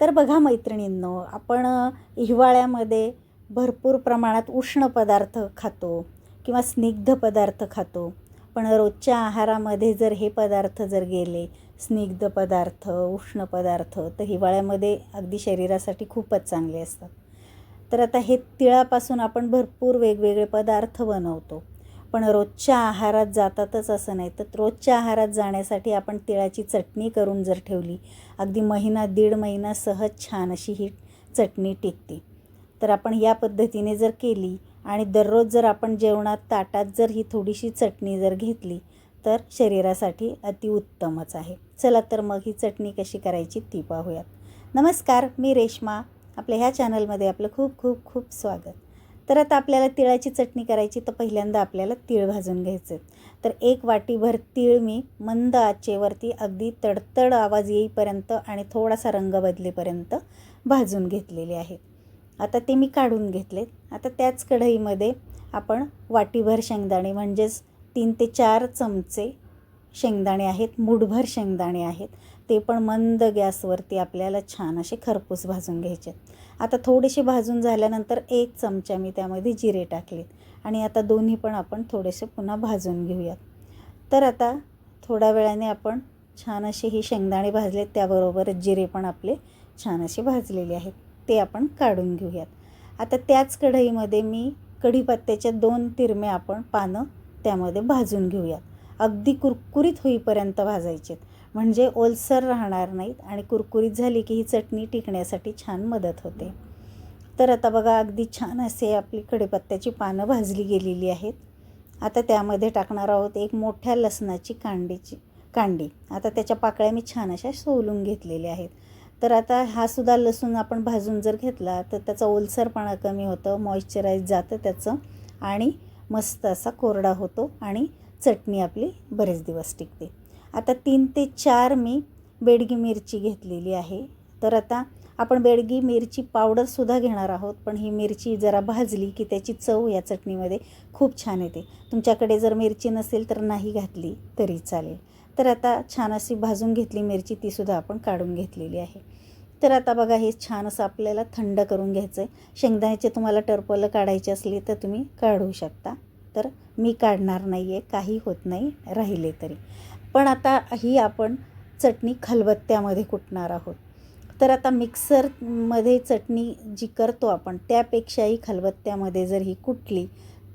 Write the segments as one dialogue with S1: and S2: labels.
S1: तर बघा मैत्रिणींनो आपण हिवाळ्यामध्ये भरपूर प्रमाणात उष्ण पदार्थ खातो किंवा स्निग्ध पदार्थ खातो. पण रोजच्या आहारामध्ये जर हे पदार्थ जर गेले स्निग्ध पदार्थ उष्ण पदार्थ तर हिवाळ्यामध्ये अगदी शरीरासाठी खूपच चांगले असतात. तर आता हे तिळापासून आपण भरपूर वेगवेगळे पदार्थ बनवतो. पण रोजच्या आहारात जातातच असं नाही. तर रोजच्या आहारात जाण्यासाठी आपण तिळाची चटणी करून जर ठेवली अगदी महिना दीड महिना सहज छान अशी ही चटणी टिकते. तर आपण या पद्धतीने जर केली आणि दररोज जर आपण जेवणात ताटात जर ही थोडीशी चटणी जर घेतली तर शरीरासाठी अतिउत्तमच आहे. चला तर मग ही चटणी कशी करायची ती पाहूयात. नमस्कार मी रेश्मा. आपल्या ह्या चॅनलमध्ये आपलं खूप खूप खूप स्वागत. तर आता आपल्याला तिळाची चटणी करायची तर पहिल्यांदा आपल्याला तीळ भाजून घ्यायचे. तर एक वाटीभर तीळ मी मंद आचेवरती अगदी तडतड आवाज येईपर्यंत आणि थोडासा रंग बदलेपर्यंत भाजून घेतलेले आहेत. आता ते मी काढून घेतलेत. आता त्याच कढईमध्ये आपण वाटीभर शेंगदाणे म्हणजेच तीन ते चार चमचे शेंगदाणे आहेत मुठभर शेंगदाणे आहेत. ते पण मंद गॅसवरती आपल्याला छान असे खरपूस भाजून घ्यायचे. आता थोडेसे भाजून झाल्यानंतर एक चमचा मी त्यामध्ये जिरे टाकलेत आणि आता दोन्ही पण आपण थोडेसे पुन्हा भाजून घेऊयात. तर आता थोड्या वेळाने आपण छान असे ही शेंगदाणे भाजलेत त्याबरोबर जिरे पण आपले छान असे भाजलेले आहेत ते आपण काढून घेऊयात. आता त्याच कढईमध्ये मी कढीपत्त्याच्या दोन तिरमे आपण पानं त्यामध्ये भाजून घेऊयात. अगदी कुरकुरीत होईपर्यंत भाजायचेत. म्हणजे ओलसर राहणार नाहीत आणि कुरकुरीत झाली की ही चटणी टिकण्यासाठी छान मदत होते. तर आता बघा अगदी छान असे आपली कढीपत्त्याची पानं भाजली गेलेली आहेत. आता त्यामध्ये टाकणार आहोत एक मोठ्या लसणाची कांडीची कांडी. आता त्याच्या पाकळ्या मी छान अशा सोलून घेतलेल्या आहेत. तर आता हा सुद्धा लसूण आपण भाजून जर घेतला तर त्याचा ओलसरपणा कमी होतं मॉइश्चराईज जातं त्याचं आणि मस्त असा कोरडा होतो आणि चटणी आपली बरेच दिवस टिकते. आता तीन ते चार मी बेडगी मिरची घेतलेली आहे. तर आता आपण बेडगी मिरची पावडरसुद्धा घेणार आहोत पण ही मिरची जरा भाजली की त्याची चव या चटणीमध्ये खूप छान येते. तुमच्याकडे जर मिरची नसेल तर नाही घातली तरी चालेल. तर आता छान अशी भाजून घेतली मिरची तीसुद्धा आपण काढून घेतलेली आहे. तर आता बघा हे छान असं आपल्याला थंड करून घ्यायचं आहे शेंगदाण्याचे तुम्हाला टरपलं काढायचे असली तर तुम्ही काढू शकता. तर मी काढणार नाही आहे काही होत नाही राहिले तरी. पण आता ही आपण चटणी खलबत्त्यामध्ये कुटणार आहोत. तर आता मिक्सरमध्ये चटणी जी करतो आपण त्यापेक्षाही खलबत्त्यामध्ये जर ही कुटली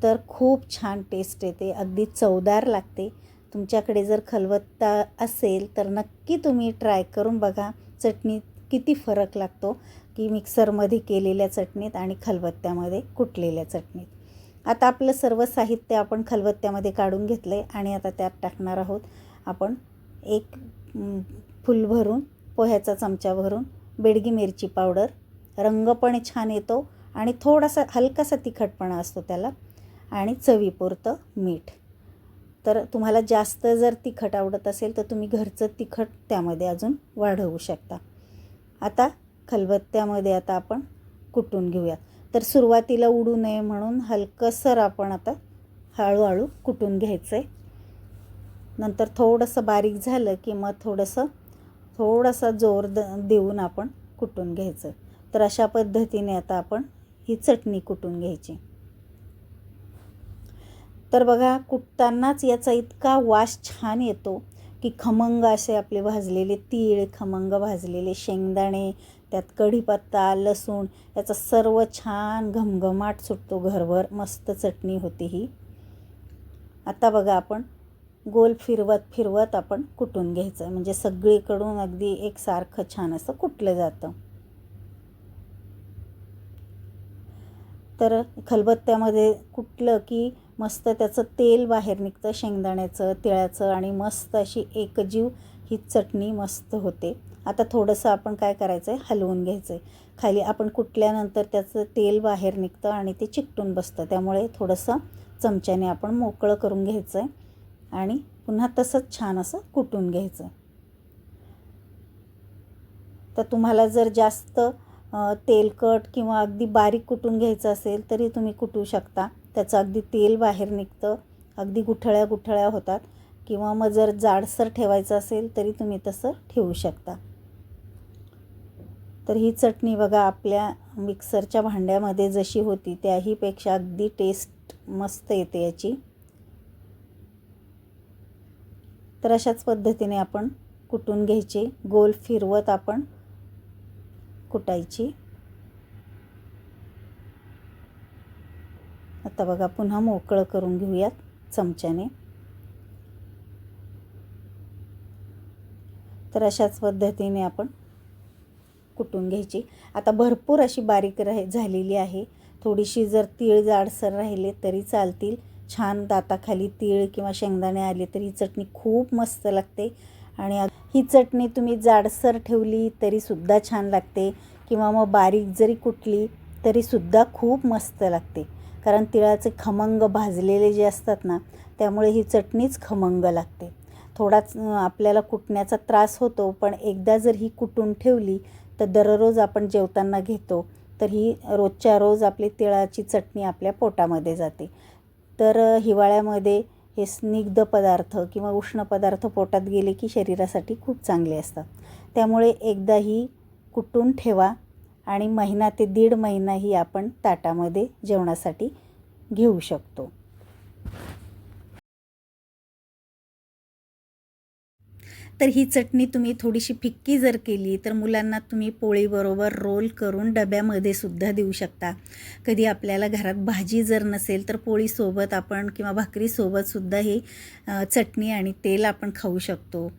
S1: तर खूप छान टेस्ट येते. अगदी चवदार लागते. तुमच्याकडे जर खलबत्ता असेल तर नक्की तुम्ही ट्राय करून बघा चटणी किती फरक लागतो की मिक्सरमध्ये केलेल्या चटणीत आणि खलबत्त्यामध्ये कुटलेल्या चटणीत. आता आपलं सर्व साहित्य आपण खलबत्त्यामध्ये काढून घेतलं आहे आणि आता त्यात टाकणार आहोत आपण एक फुल भरून पोह्याचा चमचा भरून बेडगी मिरची पावडर. रंग पण छान येतो आणि थोडासा हलकासा तिखटपणा असतो त्याला. आणि चवीपुरतं मीठ. तर तुम्हाला जास्त जर तिखट आवडत असेल तर तुम्ही घरचं तिखट त्यामध्ये अजून वाढवू शकता. आता खलबत्त्यामध्ये आता आपण कुटून घेऊयात. तर सुरुवातीला उडू नये म्हणून हलकंसर आपण आता हळूहळू कुटून घ्यायचं आहे नंतर थोडंसं बारीक झालं की मग थोडंसं थोडासा जोर द देऊन आपण कुटून घ्यायचं. तर अशा पद्धतीने आता आपण ही चटणी कुटून घ्यायची. तर बघा कुटतानाच याचा इतका वास छान येतो. की खमंग असे आपले भाजलेले तीळ खमंग भाजलेले शेंगदाणे त्यात कढीपत्ता लसूण याचा सर्व छान घमघमाट सुटतो घरभर मस्त चटणी होती ही. आता बघा आपण गोल फिरवत फिरवत आपण कुटून घ्यायचं? म्हणजे सगळीकडून अगदी एकसारखं छान असं कुटलं जातं? तर खलबत्त्यामध्ये कुटलं की मस्त त्याचं तेल बाहेर निघतं शेंगदाण्याचं तिळाचं आणि मस्त अशी एकजीव ही चटणी मस्त होते. आता थोडंसं आपण काय करायचं आहे हलवून घ्यायचं आहे खाली आपण कुटल्यानंतर त्याचं तेल बाहेर निघतं आणि ते चिकटून बसतं. त्यामुळे थोडंसं चमच्याने आपण मोकळं करून घ्यायचं आहे आणि पुन्हा तसंच छान असं कुटून घ्यायचं तर तुम्हाला जर जास्त तेलकट किंवा अगदी बारीक कुटून घ्यायचं असेल तरी तुम्ही कुटू शकता. त्याचं अगदी तेल बाहेर निघतं. अगदी गुठळ्या गुठळ्या होतात. किंवा मग जर जाडसर ठेवायचं असेल तरी तुम्ही तसं ठेवू शकता. तर ही चटणी बघा आपल्या मिक्सरच्या भांड्यामध्ये जशी होती त्याहीपेक्षा अगदी टेस्ट मस्त येते याची. तर अशाच पद्धतीने आपण कुटून घ्यायची. गोल फिरवत आपण कुटायची. आता बघा पुन्हा मोकळं करून घेऊयात चमच्याने. तर अशाच पद्धतीने आपण कुटून घ्यायची. आता भरपूर अशी बारीक राह झालेली आहे. थोडीशी जर तीळ जाडसर राहिले तरी चालतील. छान दाताखाली तीळ किंवा शेंगदाणे आले तर ही चटणी खूप मस्त लागते. आणि ही चटणी तुम्ही जाडसर ठेवली तरीसुद्धा छान लागते किंवा मग बारीक जरी कुटली तरीसुद्धा खूप मस्त लागते. कारण तिळाचे खमंग भाजलेले जे असतात ना त्यामुळे ही चटणीच खमंग लागते. थोडाच आपल्याला कुटण्याचा त्रास होतो पण एकदा जर ही कुटून ठेवली तर दररोज आपण जेवताना घेतो तर ही रोजच्या रोज आपली तिळाची चटणी आपल्या पोटामध्ये जाते. तर हिवाळ्यामध्ये हे स्निग्ध पदार्थ किंवा उष्ण पदार्थ पोटात गेले की शरीरासाठी खूप चांगले असतात. त्यामुळे एकदा ही कुटून ठेवा आणि महिना ते दीड महिनाही आपण ताटामध्ये जेवणासाठी घेऊ शकतो. तर ही चटणी तुम्ही थोडीशी फिक्की जर केली तर मुलांना तुम्ही पोळीबरोबर रोल करून डब्यामध्ये सुद्धा देऊ शकता. कधी आपल्याला घरात भाजी जर नसेल तर पोळीसोबत आपण किंवा भाकरीसोबतसुद्धा ही चटणी आणि तेल आपण खाऊ शकतो.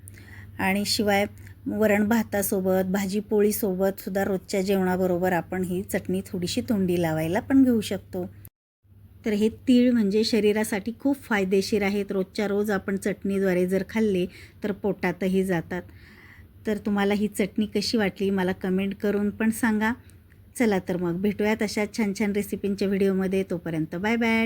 S1: आणि शिवाय वरण भातासोबत भाजी पोळीसोबतसुद्धा रोजच्या जेवणाबरोबर आपण ही चटणी थोडीशी तोंडी लावायला पण घेऊ शकतो. तर हे तीळ म्हणजे शरीरासाठी खूप फायदेशीर आहेत. रोजच्या रोज आपण चटणीद्वारे जर खाल्ले तर पोटातही जातात. तर तुम्हाला ही चटणी कशी वाटली मला कमेंट करून पण सांगा. चला तर मग भेटूयात अशा छान छान रेसिपींच्या व्हिडिओमध्ये तोपर्यंत बाय बाय